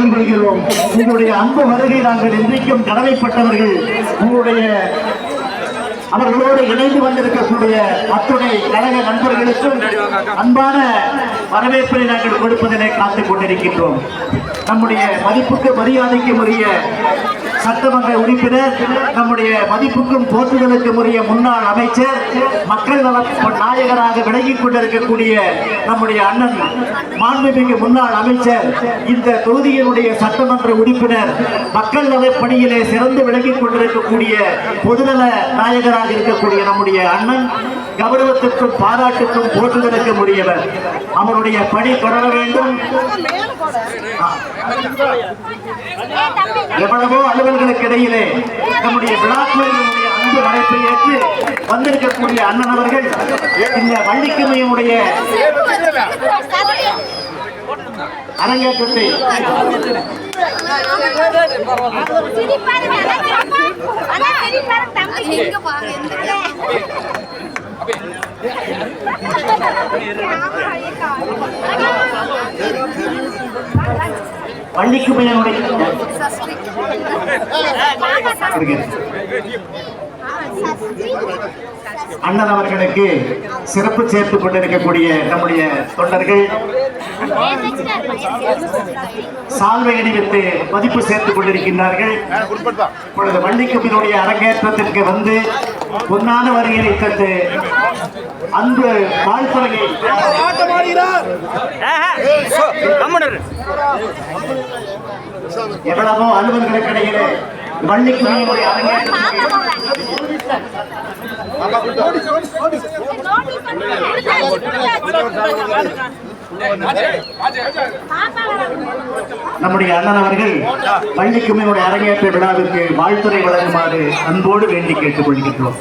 கேள்விக்கிறோம் உங்களுடைய அன்பு வருகை நாங்கள் என்றைக்கும் கடமைப்பட்டவர்கள். உங்களுடைய அவர்களோடு இணைந்து வந்திருக்கக்கூடிய அத்துணை கழக நண்பர்களுக்கும் அன்பான வரவேற்பை நாங்கள் கொடுப்பதனை காத்துக் கொண்டிருக்கின்றோம். நம்முடைய மதிப்புக்கு மரியாதைக்கும் உரிய சட்டமன்ற உறுப்பினர் நம்முடைய மதிப்புக்கும் போற்றுதலுக்கும் உரிய முன்னாள் அமைச்சர் மக்கள் நல நாயகராக விலகிக் கொண்டிருக்கக்கூடிய நம்முடைய அண்ணன் மாண்புமிகு முன்னாள் அமைச்சர் இந்த தொகுதியினுடைய சட்டமன்ற உறுப்பினர் மக்கள் நல பணியிலே சிறந்து விலகிக் கொண்டிருக்கக்கூடிய பொதுநல நாயகராக இருக்கக்கூடிய நம்முடைய அண்ணன் கௌரவத்துக்கும் பாராட்டுக்கும் போற்றுதலுக்கும் உரியவர் அவருடைய பணி தொடர வேண்டும். எவ்வளவோ அலுவல்களுக்கு இடையிலே நம்முடைய விழாக்குழுவினுடைய அன்பு அழைப்பை ஏற்று வந்திருக்கக்கூடிய அண்ணன் அவர்கள் இந்த வள்ளிக்கிமையினுடைய அரங்கேற்றத்தை வள்ளிக்கிமையினுடைய அண்ணன் அவர்களுக்கு சிறப்பு சேர்த்து கொண்டிருக்கக்கூடிய நம்முடைய தொண்டர்கள். சால்வை அணிவித்து மதிப்பு சேர்த்துக் கொண்டிருக்கின்றார்கள். இப்பொழுது வள்ளிக்குப்பினுடைய அரங்கேற்றத்திற்கு வந்து பொன்னான வருகையை தந்து அன்பு வாழ்த்துறையை. எவ்வளவோ அலுவல்களுக்கு இடையிலே வள்ளிக்கம்பினுடைய அரங்கேற்றத்திற்கு நம்முடைய அண்ணன் அவர்கள் பள்ளிக்குமையினுடைய அரங்கேற்ற விழாவிற்கு வாழ்த்துறை வழங்குமாறு அன்போடு வேண்டி கேட்டுக் கொள்கின்றோம்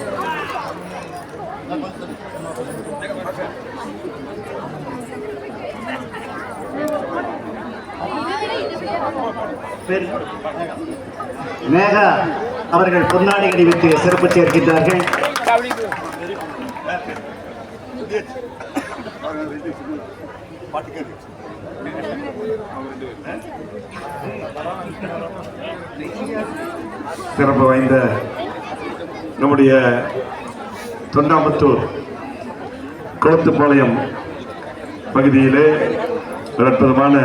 மேகா அவர்கள் பொன்னாடி அணிவித்து சிறப்பு சேர்க்கின்றார்கள். சிறப்பு வாய்ந்த நம்முடைய தொண்டாமுத்தூர் குளத்துப்பாளையம் பகுதியிலே ஒரு அற்புதமான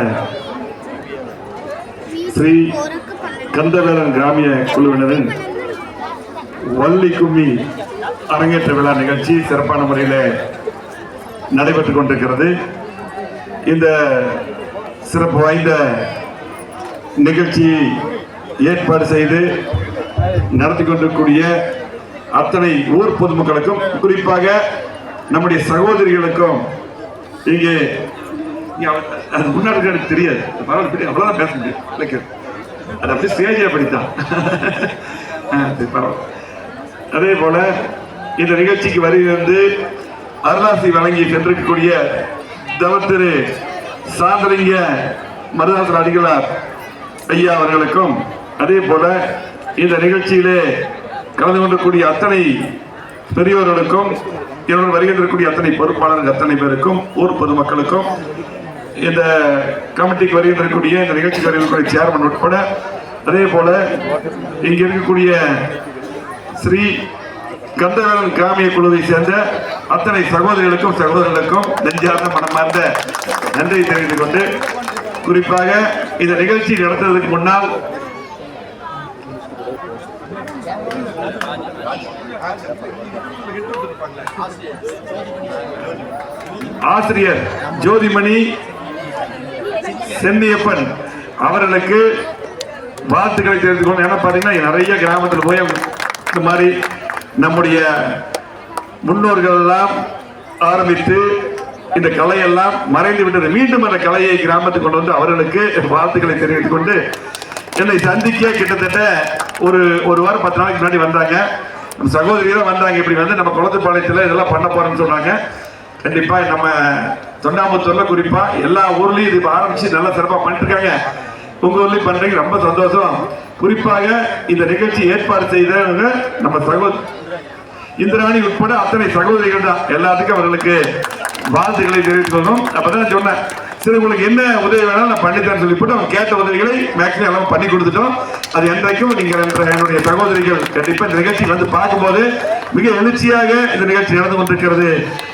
ஸ்ரீ கந்தவேலன் கிராமிய குழுவினரின் வள்ளி கும்மி அரங்கேற்ற விழா நிகழ்ச்சி சிறப்பான முறையில் நடைபெற்றுக் கொண்டிருக்கிறது. இந்த சிறப்பு வாய்ந்த நிகழ்ச்சியை ஏற்பாடு செய்து நடத்தி கொண்டிருக்கூடிய அத்தனை ஊர் பொதுமக்களுக்கும் குறிப்பாக நம்முடைய சகோதரிகளுக்கும் இங்கே அது முன்னாடி இருக்க எனக்கு தெரியாது. பரவாயில்ல அவ்வளோதான் பேச முடியும். அது அப்படியே ஸ்டேஜில் படித்தான் பரவாயில்ல. அதே போல இந்த நிகழ்ச்சிக்கு வருகிறது அருளாசி வழங்கி சென்றிருக்கக்கூடிய தவத்திரு சாந்தலிங்க மருதாசன் அடிகளார் ஐயா அவர்களுக்கும் அதே போல இந்த நிகழ்ச்சியிலே கலந்து கொள்ளக்கூடிய அத்தனை பெரியோர்களுக்கும் என்னுடன் வருகின்றக்கூடிய அத்தனை பொறுப்பாளர்கள் அத்தனை பேருக்கும் ஊர் பொதுமக்களுக்கும் இந்த கமிட்டிக்கு வருகின்றக்கூடிய இந்த நிகழ்ச்சிக்கு வருகின்றக்கூடிய சேர்மன் உட்பட அதே போல இங்க இருக்கக்கூடிய ஸ்ரீ கந்தவேலன் கிராமிய குழுவை சேர்ந்த அத்தனை சகோதரிகளுக்கும் சகோதரர்களுக்கும் நெஞ்சார்ந்த மனமார்ந்த நன்றியை தெரிவித்துக் கொண்டு குறிப்பாக இந்த நிகழ்ச்சி நடத்துவதற்கு முன்னால் ஆசிரியர் ஜோதிமணி செந்தியப்பன் அவர்களுக்கு வாழ்த்துக்களை தெரிந்து கொண்டு ஏன்னா பார்த்தீங்கன்னா நிறைய கிராமத்தில் போய் இந்த மாதிரி நம்முடைய முன்னோர்கள் எல்லாம் ஆரம்பித்து இந்த கலையெல்லாம் மறைந்து விட்டது. மீண்டும் அந்த கலையை கிராமத்துக்கு கொண்டு வந்து அவர்களுக்கு வாழ்த்துக்களை தெரிவித்துக் கொண்டு என்னை சந்திக்க கிட்டத்தட்ட ஒரு ஒரு வாரம் பத்து நாளைக்கு முன்னாடி வந்தாங்க. நம்ம சகோதரிகளும் வந்தாங்க. இப்படி வந்து நம்ம குளத்துப்பாளையத்தில் இதெல்லாம் பண்ண போறோம்னு சொன்னாங்க. கண்டிப்பா நம்ம தொண்டாமுத்தூர்ல குறிப்பா எல்லா ஊர்லயும் இது இப்ப ஆரம்பிச்சு நல்லா சிறப்பாக பண்ணிட்டு இருக்காங்க உங்க ஊர்லயும் பண்றீங்க ரொம்ப சந்தோஷம். குறிப்பாக இந்த நிகழ்ச்சி ஏற்பாடு செய்தவங்க நம்ம சகோதரி இந்திராணி உட்பட அத்தனை சகோதரிகள் தான் எல்லாத்துக்கும் அவர்களுக்கு வாழ்த்துக்களை தெரிவித்துக்கணும் அப்பதான் சொன்னேன் சரி உங்களுக்கு என்ன உதவி வேணாலும் நான் பண்ணித்தரேன் சொல்லி போட்டு அவங்க கேட்ட உதவிகளை மேக்ஸிமம் எல்லாம் பண்ணி கொடுத்துட்டோம். அது என்றைக்கும் நீங்கள் என்னுடைய சகோதரிகள் கண்டிப்பாக இந்த நிகழ்ச்சி வந்து பார்க்கும்போது மிக எழுச்சியாக இந்த நிகழ்ச்சி நடந்து கொண்டிருக்கிறது.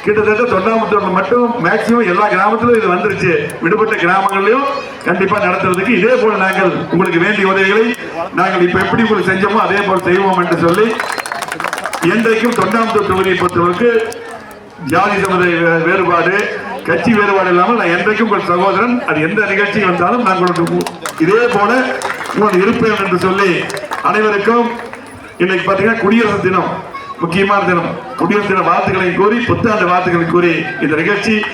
கிட்டத்தட்ட தொண்டாமுத்தூர்ல மட்டும் மேக்ஸிமம் எல்லா கிராமத்திலும் இது வந்துருச்சு. விடுபட்ட கிராமங்களையும் கண்டிப்பாக நடத்துறதுக்கு இதே போல நாங்கள் உங்களுக்கு வேண்டிய உதவிகளை நாங்கள் இப்போ எப்படி உங்களுக்கு செஞ்சோமோ அதே போல் செய்வோம் என்று சொல்லி என்றைக்கும் தொண்டாமுத்தூர் தொகுதியை பொறுத்தவரைக்கு ஜாதி சமுதாய வேறுபாடு கட்சி வேறுபாடு இல்லாமல் நான் என்றைக்கும் உங்கள் சகோதரன் அது எந்த நிகழ்ச்சி வந்தாலும் நான் உங்களுக்கு இதே போல உங்கள் இருப்பேன் என்று சொல்லி அனைவருக்கும் இன்னைக்கு பார்த்தீங்கன்னா குடியரசு தினம் முக்கியமான தினம். குடியரசு தின வாழ்த்துக்களை கூறி புத்தாண்டு வாழ்த்துக்களை கூறி இந்த நிகழ்ச்சி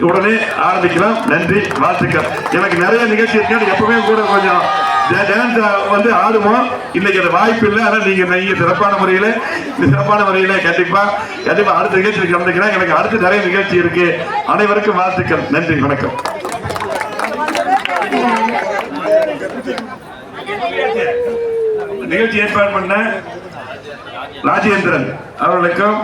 உடனே ஆரம்பிக்கலாம். நன்றி வாழ்த்துக்கள். எனக்கு நிறைய நிகழ்ச்சி இருக்காது எப்பவுமே கூட கொஞ்சம் டான்ஸ் வந்து ஆடுவோம். இன்னைக்கு அது வாய்ப்பு இல்லை. ஆனால் நீங்கள் நீங்கள் சிறப்பான முறையில் சிறப்பான முறையில் கண்டிப்பாக கண்டிப்பாக அடுத்த நிகழ்ச்சியில் கலந்துக்கிறேன். எனக்கு அடுத்து நிறைய நிகழ்ச்சி இருக்கு. அனைவருக்கும் வாழ்த்துக்கள். நன்றி வணக்கம். நிகழ்ச்சி ஏற்பாடு பண்ண ராஜேந்திரன் அவர்களுக்கும்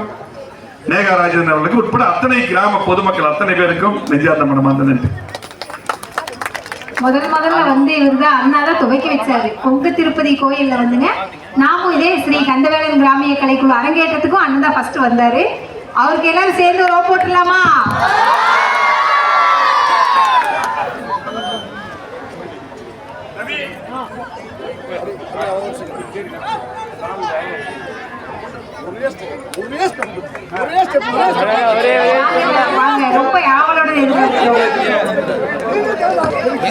நேகா ராஜேந்திரன் அவர்களுக்கும் உட்பட அத்தனை கிராம பொதுமக்கள் அத்தனை பேருக்கும் நெஞ்சார்ந்த மனமார்ந்த நன்றி. முதல் முதல்ல வந்து இவர் தான் அண்ணா தான் துவக்கி வச்சாரு. பொங்க திருப்பதி கோயில்ல வந்துங்க. நாமும் இதே ஸ்ரீ கந்தவேலன் கிராமிய கலைக்குழு அரங்கேற்றத்துக்கும் அண்ணன் தான் ஃபர்ஸ்ட் வந்தாரு. அவருக்கு எல்லாரும் சேர்ந்து ரோ போட்டுடலாமா? ரொம்ப எதிர்பார்க்கிறோம்.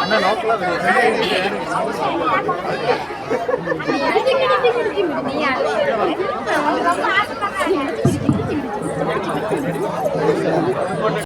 அண்ணா